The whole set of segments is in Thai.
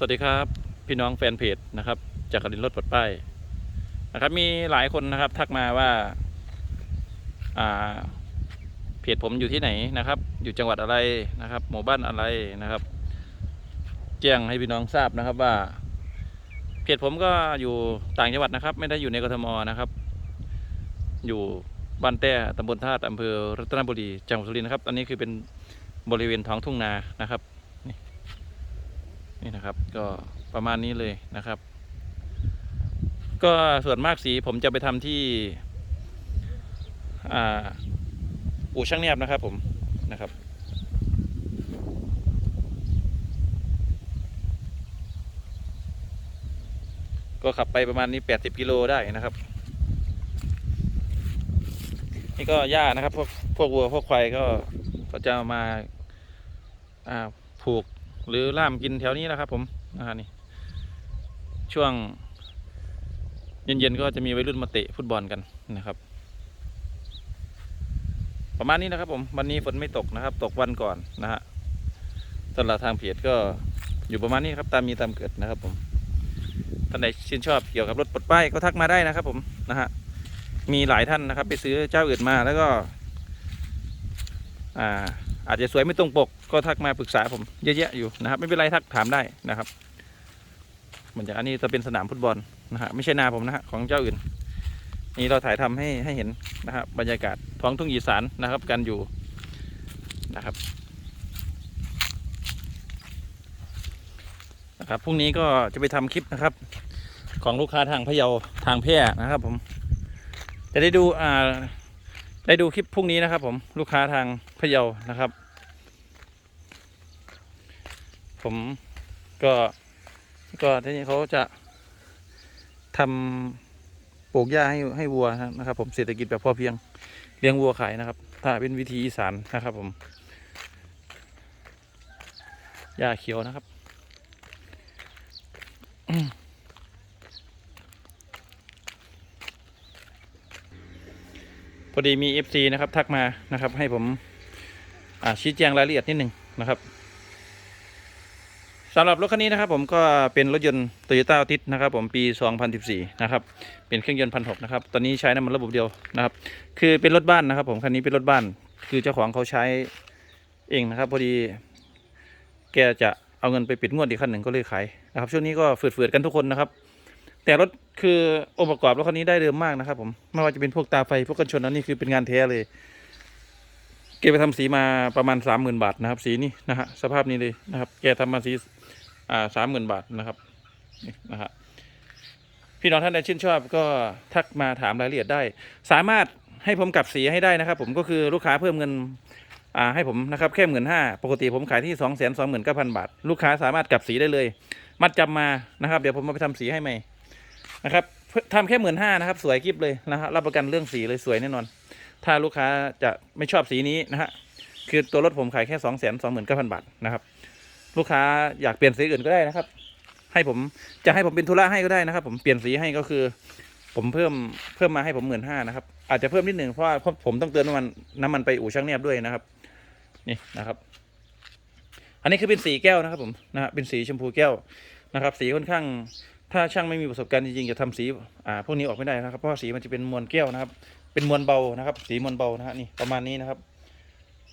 สวัสดีครับ พี่น้องแฟนเพจนะครับ จากกรินรถปลดป้ายนะครับ มีหลายคนนะครับ ทักมาว่าอ่าเพจผมอยู่ที่ไหนนะครับ อยู่จังหวัดอะไรนะครับ หมู่บ้านอะไรนะครับ แจ้งให้พี่น้องทราบนะครับว่า เพจผมก็อยู่ต่างจังหวัดนะครับ ไม่ได้อยู่ในกทมนะครับ อยู่บ้านแต้ตำบลธาตุอำเภอรัตนบุรีจังหวัดสุรินทร์นะครับอันนี้คือเป็นบริเวณท้องทุ่งนานะครับ นี่นะครับ ก็ประมาณนี้เลยนะครับ ก็ส่วนมากสีผมจะไปทำที่อ่าอู่ช่างเนียบนะครับ ผมนะครับก็ขับไปประมาณนี้ 80 กิโลได้นะครับ นี่ก็หญ้านะครับ พวกพวกวัวพวกควายก็ก็จะมา อ่าผูก หรือล่ามกินแถวนี้นะครับ ผมนะฮะนี่ช่วง เย็นๆก็จะมีวัยรุ่นมาเตะฟุตบอลกันนะครับ ประมาณนี้นะครับผมวันนี้ฝนไม่ตกนะครับ ตกวันก่อนนะฮะสำหรับทางเพจก็อยู่ประมาณนี้ครับตามมีตามเกิดนะครับ ผมท่านใดชื่นชอบเกี่ยวกับรถปลดป้ายก็ทักมาได้นะครับ ผมนะฮะมีหลายท่านนะครับ ไปซื้อเจ้าอื่นมาแล้วก็ อ่า อาจจะสวยไม่ตรงปกก็ทักมาปรึกษาผมเยอะแยะอยู่นะครับไม่เป็นไรทักถามได้นะครับเหมือนจากอันนี้จะเป็นสนามฟุตบอลนะฮะไม่ใช่นาผมนะฮะของเจ้าอื่น นี่เราถ่ายทำให้ให้เห็นนะครับบรรยากาศท้องทุ่งอีสานนะครับกันอยู่นะครับนะครับพรุ่งนี้ก็จะไปทำคลิปนะครับ ของลูกค้าทางพะเยาทางแพร่นะครับ ผม จะได้ดูอ่า ได้ดูคลิปพรุ่งนี้นะครับ ผมลูกค้าทางพะเยานะครับ ผมก็ก็ที่นี้เขาจะทำปลูกหญ้าให้ให้วัวนะครับ ผมเศรษฐกิจแบบพอเพียงเลี้ยงวัวขายนะครับ ถ้าเป็นวิธีอีสานนะครับ ผมหญ้าเขียวนะครับ อดีมี FC นะครับ ทักมานะครับ ให้ผมชี้แจงรายละเอียดนิดหนึ่งนะครับสำหรับรถคันนี้นะครับผมก็เป็นรถยนต์ Toyota a l t i s นะครับผมปี 2014 นะครับ เป็นเครื่องยนต์พันหกนะครับ ตอนนี้ใช้น้ำมันระบบเดียวนะครับ คือเป็นรถบ้านนะครับ ผมคันนี้เป็นรถบ้าน คือเจ้าของเขาใช้เองนะครับ พอดี แกจะเอาเงินไปปิดงวดอีกคันหนึ่งก็เลยขายนะครับ ช่วงนี้ก็ฝืดๆกันทุกคนนะครับ แต่รถคือองค์ประกอบรถคันนี้ได้เดิมมากนะครับ ผมไม่ว่าจะเป็นพวกตาไฟพวกกันชนนั้นนี่คือเป็นงานแท้เลย เกไปทำสีมาประมาณสามหมื่นบาทนะครับ สีนี้นะฮะสภาพนี้เลยนะครับ แกทำมาสีอ่าสามหมื่นบาทนะครับนี่นะฮะพี่น้องท่านใดชื่นชอบก็ทักมาถามรายละเอียดได้ สามารถให้ผมกลับสีให้ได้นะครับ ผมก็คือลูกค้าเพิ่มเงินอ่าให้ผมนะครับแค่หมื่นห้าปกติผมขายที่สองแสนสองหมื่นเก้าพันบาท ลูกค้าสามารถกลับสีได้เลย มัดจำมานะครับ เดี๋ยวผมมาไปทำสีให้ใหม่ นะครับทำแค่หมื่นห้านะครับ สวยกิฟเลยนะฮะรับประกันเรื่องสีเลยสวยแน่นอน ถ้าลูกค้าจะไม่ชอบสีนี้นะฮะคือตัวรถผมขายแค่สองแสนสองหมื่นเก้าพันบาทนะครับ ลูกค้าอยากเปลี่ยนสีอื่นก็ได้นะครับ ให้ผมจะให้ผมเป็นธุระให้ก็ได้นะครับ ผมเปลี่ยนสีให้ก็คือ ผมเพิ่มเพิ่มมาให้ผมหมื่นห้านะครับ อาจจะเพิ่มนิดหนึ่งเพราะว่าเพราะผมต้องเติมน้ำมันน้ำมันไปอู่ช่างเนียบด้วยนะครับ นี่นะครับ อันนี้คือเป็นสีแก้วนะครับผมนะฮะเป็นสีชมพูแก้วนะครับ สีค่อนข้าง ถ้าช่างไม่มีประสบการณ์จริงๆจะทำสีอ่าพวกนี้ออกไม่ได้นะครับเพราะสีมันจะเป็นมวลแก้วนะครับ เป็นมวลเบานะครับ สีมวลเบานะฮะนี่ประมาณนี้นะครับ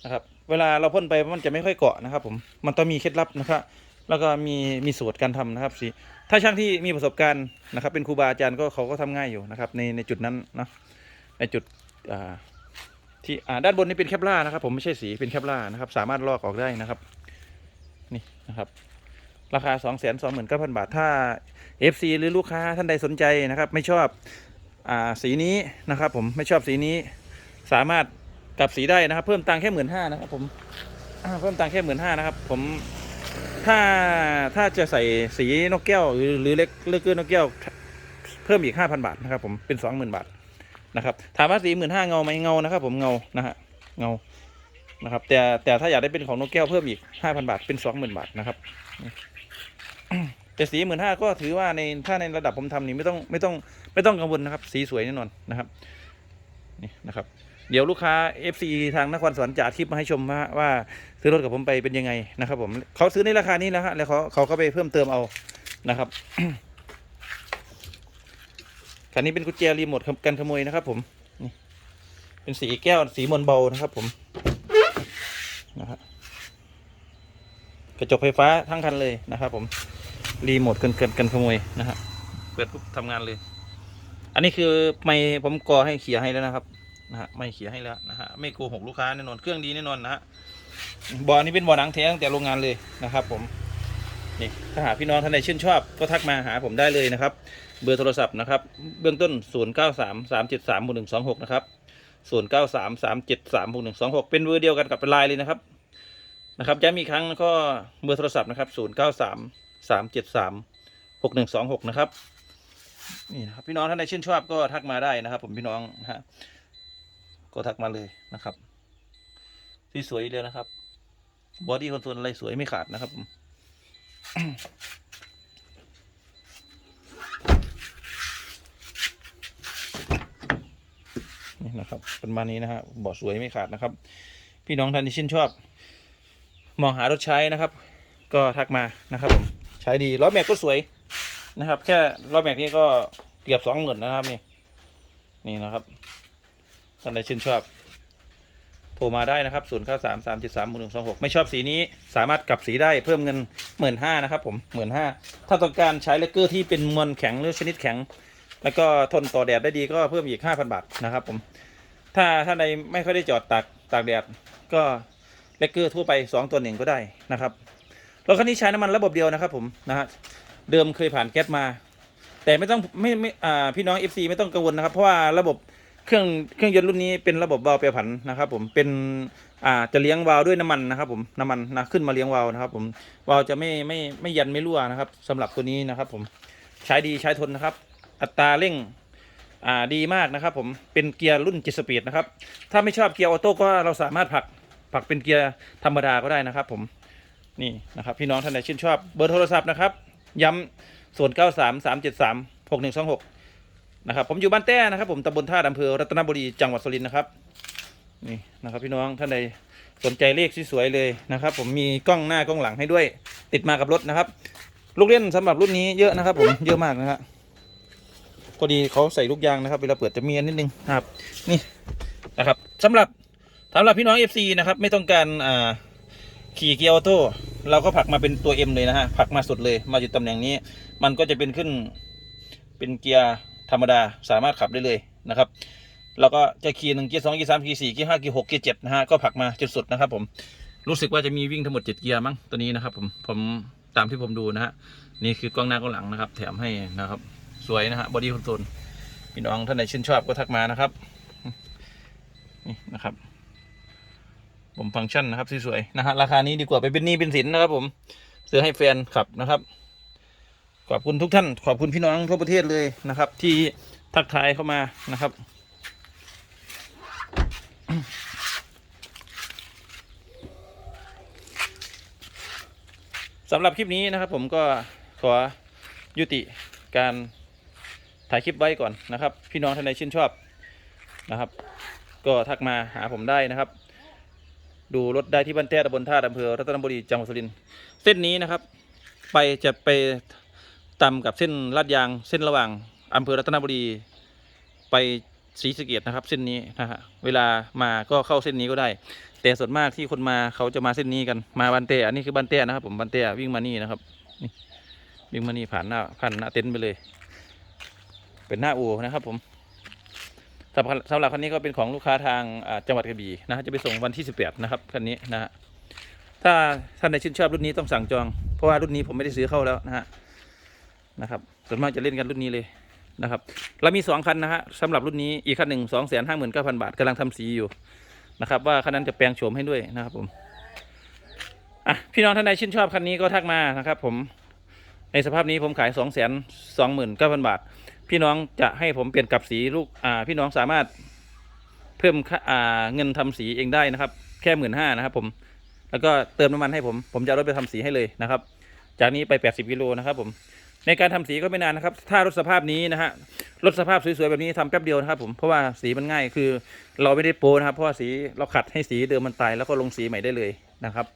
นะครับ เวลาเราพ่นไปมันจะไม่ค่อยเกาะนะครับ ผมมันต้องมีเคล็ดลับนะครับแล้วก็มีมีสูตรการทำนะครับสีถ้าช่างที่มีประสบการณ์นะครับ เป็นครูบาอาจารย์ก็เขาก็ทำง่ายอยู่นะครับ ในในจุดนั้นนะในจุดอ่าที่อ่าด้านบนนี่เป็นแคปล่านะครับ ผมไม่ใช่สีเป็นแคปล่านะครับ สามารถลอกออกได้นะครับ นี่นะครับ ราคา 2 2 9 0 0 0 บาท ถ้า FC หรือลูกค้าท่านใดสนใจนะครับ ไม่ชอบอสีนี้นะครับ ผมไม่ชอบสีนี้สามารถกลับสีได้นะครับ เพิ่มตังค์แค่หมื่นห้านะครับผมเพิ่มตังค์แค่หมื่นห้านะครับ ผมถ้าถ้าจะใส่สีนกแก้ว หรือหรือเล็กเลือกเกอร์นกแก้ว เพิ่มอีกห้าพันบาทนะครับ ผมเป็นสองหมื่นบาทนะครับ ถามว่าสีหมื่นห้าเงาไหมเงานะครับ ผมเงานะฮะเงานะครับ แต่แต่ถ้าอยากได้เป็นของนกแก้วเพิ่มอีกห้าพันบาทเป็นสองหมื่นบาทนะครับ แต่สีหมื่นห้าก็ถือว่าในถ้าในระดับผมทำนี่ไม่ต้องไม่ต้องไม่ต้องกังวลนะครับ สีสวยแน่นอนนะครับนี่นะครับ เดี๋ยวลูกค้า FC ทางนครสวรรค์จะอัดคลิปมาให้ชมว่าว่าซื้อรถกับผมไปเป็นยังไงนะครับผมเขาซื้อในราคานี้แล้วฮะแล้วเขาเขาก็ไปเพิ่มเติมเอานะครับคันนี้เป็นกุญแจรีโมทกันขโมยนะครับ ผมนี่เป็นสีแก้วสีมนเบานะครับ ผมนะฮะกระจกไฟฟ้าทั้งคันเลยนะครับ ผม รีโมทกันกันกันขโมยนะฮะเปิดปุ๊บทำงานเลย อันนี้คือไม่ผมกอให้เขียให้แล้วนะครับนะฮะไม่เขียให้แล้วนะฮะไม่โกหกลูกค้าแน่นอนเครื่องดีแน่นอนนะฮะบอนี้เป็นบอหนังแท้ตั้งแต่โรงงานเลยนะครับ ผมนี่ถ้าหากพี่น้องท่านใดชื่นชอบก็ทักมาหาผมได้เลยนะครับ เบอร์โทรศัพท์นะครับ เบื้องต้น 0 9 3 3 7 3 1 2 6 นะครับ 0 9 3 3 7 3 6 1 2 6 เป็นเบอร์เดียวกันกับเป็นไลน์เลยนะครับนะครับย้ำอีกครั้งก็เบอร์โทรศัพท์นะครับ 0 9 3 3 7 3 6 1 2 6นะครับนี่นะครับพี่น้องท่านใดชื่นชอบก็ทักมาได้นะครับ ผมพี่น้องนะฮะก็ทักมาเลยนะครับที่สวยเลยนะครับบอดี้คอนโซลอะไรสวยไม่ขาดนะครับผมนี่นะครับประมาณนี้นะฮะบาะสวยไม่ขาดนะครับ พี่น้องท่านที่ชื่นชอบ มองหารถใช้นะครับ ก็ทักมานะครับผม ช้ดีล้อแม็กก็สวยนะครับ แค่ล้อแม็กนี่ก็เกือบสองหมื่นนะครับนี่นี่นะครับท่านใดชื่นชอบ โทรมาได้นะครับศูนย์เก้าสามสามเจ็ดสามหนึ่งสองหกไม่ชอบสีนี้สามารถกลับสีได้เพิ่มเงินหมื่นห้านะครับ ผมหมื่นห้าถ้าต้องการใช้เลกเกอร์ที่เป็นมวลแข็งหรือชนิดแข็ง แล้วก็ทนต่อแดดได้ดีก็เพิ่มอีกห้าพันบาทนะครับ ผม ถ้าท่านใดไม่ค่อยได้จอดตากตากแดดก็เลกเกอร์ทั่วไปสองตัวหนึ่งก็ได้นะครับ รถคันนี้ใช้น้ำมันระบบเดียวนะครับผมนะฮะเดิมเคยผ่านแก๊สมา แต่ไม่ต้องไม่ไม่อ่าพี่น้อง FC ไม่ต้องกังวลนะครับ เพราะว่าระบบเครื่องเครื่องยนต์รุ่นนี้เป็นระบบวาล์วแปรผันนะครับผมเป็นอ่าจะเลี้ยงวาล์วด้วยน้ำมันนะครับผมน้ำมันนะขึ้นมาเลี้ยงวาล์วนะครับผมวาล์วจะไม่ไม่ไม่ยันไม่รั่วนะครับสำหรับตัวนี้นะครับผมใช้ดีใช้ทนนะครับ อัตราเร่งอ่าดีมากนะครับผมเป็นเกียร์รุ่นจิสปีดนะครับถ้าไม่ชอบเกียร์ออโต้ก็เราสามารถผลักผลักเป็นเกียร์ธรรมดาก็ได้นะครับผม นี่นะครับพี่น้องท่านไหนชื่นชอบเบอร์โทรศัพท์นะครับ ย้ำส่วน 9 3 3 7 3 6 1 2 6 นะครับ ผมอยู่บ้านแต้นะครับ ผมตำบลท่าอำเภอรัตนบุรีจังหวัดสุรินทร์นะครับนี่นะครับ พี่น้องท่านใดสนใจเลขสวยๆเลยนะครับ ผมมีกล้องหน้ากล้องหลังให้ด้วย ติดมากับรถนะครับ ลูกเล่นสำหรับรุ่นนี้เยอะนะครับ ผมเยอะมากนะฮะพอดีเขาใส่ลูกยางนะครับเวลาเปิดจะมีนนิดนึงครับ นี่นะครับสำหรับสำหรับพี่น้อง FC นะครับ ไม่ต้องการอ่า ขี่เกียร์ออโต้เราก็ผลักมาเป็นตัว M เลยนะฮะผลักมาสุดเลยมาอยู่ตำแหน่งนี้ มันก็จะเป็นขึ้นเป็นเกียร์ธรรมดาสามารถขับได้เลยนะครับเราก็จะขี่หนึ่งเกียร์สองเกียร์สามเกียร์สี่เกียร์ห้าเกียร์หกเกียร์เจ็ดนะฮะก็ผลักมาจนสุดนะครับผมรู้สึกว่าจะมีวิ่งทั้งหมดเจ็ดเกียร์มั้งตัวนี้นะครับผมผมตามที่ผมดูนะฮะนี่คือกล้องหน้ากล้องหลังนะครับ แถมให้นะครับ สวยนะฮะบอดี้คอนโทรลพี่น้องท่านไหนชื่นชอบก็ทักมานะครับนี่นะครับ ผมฟังก์ชันนะครับสวยๆนะฮะราคานี้ดีกว่าไปเป็นหนี้เป็นสินนะครับ ผมซื้อให้แฟนขับนะครับ ขอบคุณทุกท่าน ขอบคุณพี่น้องทั่วประเทศเลยนะครับ ที่ทักทายเข้ามานะครับสำหรับคลิปนี้นะครับ ผมก็ขอยุติการถ่ายคลิปไว้ก่อนนะครับ พี่น้องท่านใดชื่นชอบนะครับ ก็ทักมาหาผมได้นะครับ ดูรถได้ที่บ้านแต้ตำบลท่าอำเภอรัตนบุรีจังหวัดสุรินทร์เส้นนี้นะครับ ไปจะไปต่ำกับเส้นลาดยางเส้นระหว่างอำเภอรัตนบุรี ไปศรีสะเกดนะครับ เส้นนี้นะฮะเวลามาก็เข้าเส้นนี้ก็ได้ แต่ส่วนมากที่คนมาเขาจะมาเส้นนี้กันมาบันเตอันนี้คือบันเตนะครับ ผมบันเตวิ่งมานี่นะครับนี่วิ่งมานี่ผ่านหน้าผ่านหน้าเต็นท์ไปเลย เป็นหน้าอู่นะครับผม สำหรับสำหรับคันนี้ก็เป็นของลูกค้าทางจังหวัดกระบี่นะฮะจะไปส่งวันที่ 18 นะครับคันนี้นะฮะถ้าท่านใดชื่นชอบรุ่นนี้ต้องสั่งจอง เพราะว่ารุ่นนี้ผมไม่ได้ซื้อเข้าแล้วนะฮะนะครับส่วนมากจะเล่นกันรุ่นนี้เลยนะครับเรามีสองคันนะฮะสำหรับรุ่นนี้อีกคันหนึ่งสองแสนห้าหมื่นเก้าพันบาทกำลังทำสีอยู่นะครับ ว่าคันนั้นจะแปลงโฉมให้ด้วยนะครับผมอะพี่น้องท่านใดชื่นชอบคันนี้ก็ทักมานะครับ ผมในสภาพนี้ผมขายสองแสนสองหมื่นเก้าพันบาท พี่น้องจะให้ผมเปลี่ยนกับสีลูกอ่าพี่น้องสามารถเพิ่มค่าอ่าเงินทำสีเองได้นะครับ แค่หมื่นห้านะครับ ผมแล้วก็เติมน้ำมันให้ผม ผมจะรถไปทำสีให้เลยนะครับ จากนี้ไป 80กิโลนะครับผมในการทำสีก็ไม่นานนะครับ ถ้ารถสภาพนี้นะฮะรถสภาพสวยๆแบบนี้ทำแป๊บเดียวนะครับผมเพราะว่าสีมันง่ายคือเราไม่ได้โปรนะครับ เพราะว่าสีเราขัดให้สีเดิมมันตายแล้วก็ลงสีใหม่ได้เลยนะครับ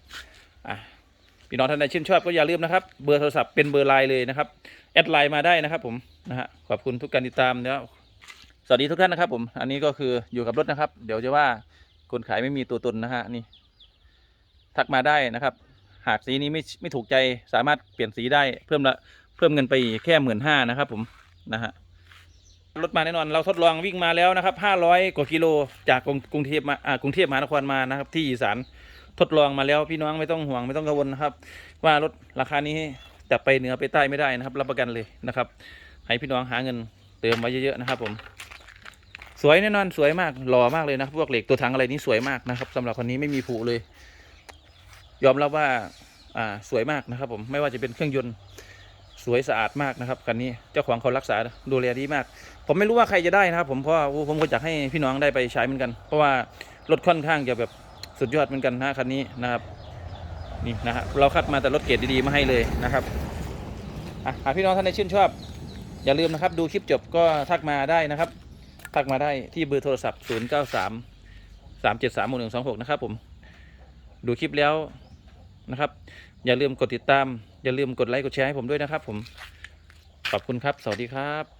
อะพี่น้องท่านใดชื่นชอบก็อย่าลืมนะครับ เบอร์โทรศัพท์เป็นเบอร์ไลน์เลยนะครับ แอดไลน์มาได้นะครับผมนะฮะขอบคุณทุกการติดตามแล้วสวัสดีทุกท่านนะครับผม อันนี้ก็คืออยู่กับรถนะครับ เดี๋ยวจะว่าคนขายไม่มีตัวตนนะฮะนี่ ทักมาได้นะครับ หากสีนี้ไม่ไม่ถูกใจสามารถเปลี่ยนสีได้เพิ่มละเพิ่มเงินไปแค่หมื่นห้านะครับผมนะฮะรถมาแน่นอนเราทดลองวิ่งมาแล้วนะครับห้าร้อยกว่ากิโลจากกรุงกรุงเทพมากรุงเทพมหานครมานะครับ ที่อีสานทดลองมาแล้วพี่น้องไม่ต้องห่วงไม่ต้องกังวลนะครับ ว่ารถราคานี้ จะไปเหนือไปใต้ไม่ได้นะครับ รับประกันเลยนะครับ ให้พี่น้องหาเงินเติมไว้เยอะๆนะครับ ผม สวยแน่นอนสวยมากหล่อมากเลยนะพวกเหล็กตัวถังอะไรนี้สวยมากนะครับสำหรับคนนี้ไม่มีผุเลย ยอมรับว่าอ่าสวยมากนะครับ ผมไม่ว่าจะเป็นเครื่องยนต์สวยสะอาดมากนะครับคันนี้เจ้าของเขารักษาดูแลดีมาก ผมไม่รู้ว่าใครจะได้นะครับ ผมเพราะผมก็อยากให้พี่น้องได้ไปใช้เหมือนกัน เพราะว่ารถค่อนข้างจะแบบสุดยอดเหมือนกันนะคันนี้นะครับ นี่นะฮะเราคัดมาแต่รถเกรดดีๆมาให้เลยนะครับอะหากพี่น้องท่านใดชื่นชอบ อย่าลืมนะครับ ดูคลิปจบก็ทักมาได้นะครับ ทักมาได้ที่เบอร์โทรศัพท์ 0 9 3 3 7 3 1 2 6 นะครับผม ดูคลิปแล้วนะครับ อย่าลืมกดติดตาม อย่าลืมกดไลค์กดแชร์ให้ผมด้วยนะครับผม ขอบคุณครับ สวัสดีครับ